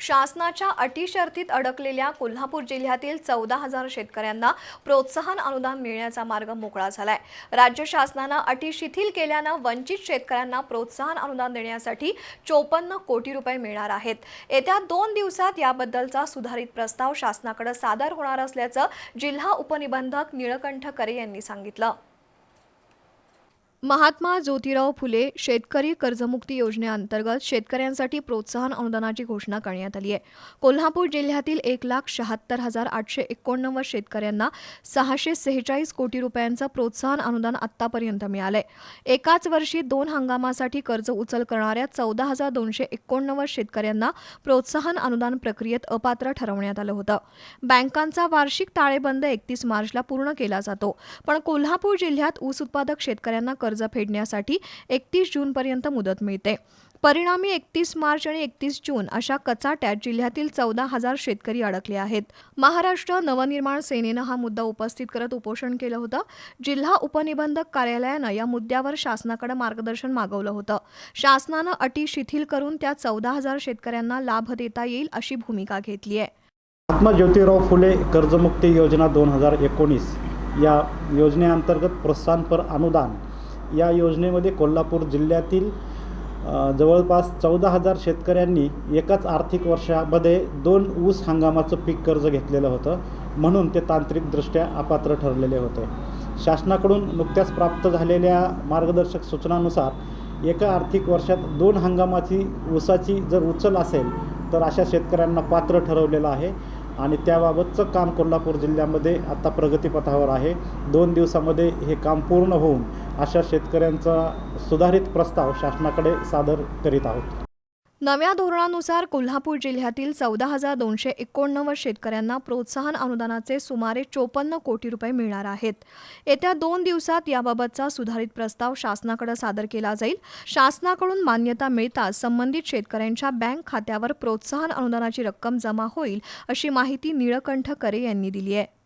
शासनाच्या अटी शर्तीत अडकलेल्या कोल्हापूर जिल्ह्यातील चौदा हजार शेतकऱ्यांना प्रोत्साहन अनुदान मिळण्याचा मार्ग मोकळा झालाय. राज्य शासनानं अटी शिथिल केल्यानं वंचित शेतकऱ्यांना प्रोत्साहन अनुदान देण्यासाठी चोपन्न कोटी रुपये मिळणार आहेत. येत्या दोन दिवसात याबद्दलचा सुधारित प्रस्ताव शासनाकडे सादर होणार असल्याचं जिल्हा उपनिबंधक निळकंठ करे यांनी सांगितलं. महात्मा ज्योतिराव फुले शेतकरी कर्जमुक्ती योजनेअंतर्गत शेतकऱ्यांसाठी प्रोत्साहन अनुदानाची घोषणा करण्यात आली आहे. कोल्हापूर जिल्ह्यातील एक लाख शहात्तर हजार आठशे एकोणनव्वद शेतकऱ्यांना सहाशे सेहेचाळीस कोटी रुपयांचं प्रोत्साहन अनुदान आत्तापर्यंत मिळालंय. एकाच वर्षी दोन हंगामासाठी कर्ज उचल करणाऱ्या चौदा हजार दोनशे एकोणनव्वद शेतकऱ्यांना प्रोत्साहन अनुदान प्रक्रियेत अपात्र ठरवण्यात आलं होतं. बँकांचा वार्षिक ताळेबंद एकतीस मार्चला पूर्ण केला जातो. पण कोल्हापूर जिल्ह्यात ऊस उत्पादक शेतकऱ्यांना कर्ज फेडण्यासाठी एकतीस जूनपर्यंत मुदत मिळते. परिणामी एकतीस मार्च आणि एकतीस जून अशा कचाट्यात जिल्ह्यातील चौदा हजार शेतकरी अडकले आहेत. महाराष्ट्र नवनिर्माण सेनेनं हा मुद्दा उपस्थित करत उपोषण केलं होतं. जिल्हा उपनिबंधक कार्यालयानं या मुद्द्यावर शासनाकडे मार्गदर्शन मागवलं होतं. शासनानं अटी शिथिल करून त्या चौदा हजार शेतकऱ्यांना लाभ देता येईल अशी भूमिका घेतली आहे. महात्मा ज्योतिराव फुले कर्जमुक्ती योजना दोन हजार एकोणीस या योजनेअंतर्गत प्रोत्साहनपर अनुदान या योजनेमध्ये कोल्हापूर जिल्ह्यातील जवळपास चौदा हजार शेतकऱ्यांनी एकाच आर्थिक वर्षामध्ये दोन ऊस हंगामाचं पीक कर्ज घेतलेलं होतं. म्हणून ते तांत्रिकदृष्ट्या अपात्र ठरलेले होते. शासनाकडून नुकत्याच प्राप्त झालेल्या मार्गदर्शक सूचनानुसार एका आर्थिक वर्षात दोन हंगामाची ऊसाची जर उचल असेल तर अशा शेतकऱ्यांना पात्र ठरवलेलं आहे. आणि त्याबाबतचं काम कोल्हापूर जिल्ह्यामध्ये आत्ता प्रगतीपथावर आहे. दोन दिवसामध्ये हे काम पूर्ण होऊन अशा शेतकऱ्यांचा सुधारित प्रस्ताव शासनाकडे सादर करीत आहोत. नव्या धोरणानुसार कोल्हापूर जिल्ह्यातील चौदा हजार दोनशे एकोणनव्वद शेतकऱ्यांना प्रोत्साहन अनुदानाचे सुमारे चोपन्न कोटी रुपये मिळणार आहेत. येत्या दोन दिवसात याबाबतचा सुधारित प्रस्ताव शासनाकडे सादर केला जाईल. शासनाकडून मान्यता मिळताच संबंधित शेतकऱ्यांच्या बँक खात्यावर प्रोत्साहन अनुदानाची रक्कम जमा होईल अशी माहिती निळकंठ करे यांनी दिली आहे.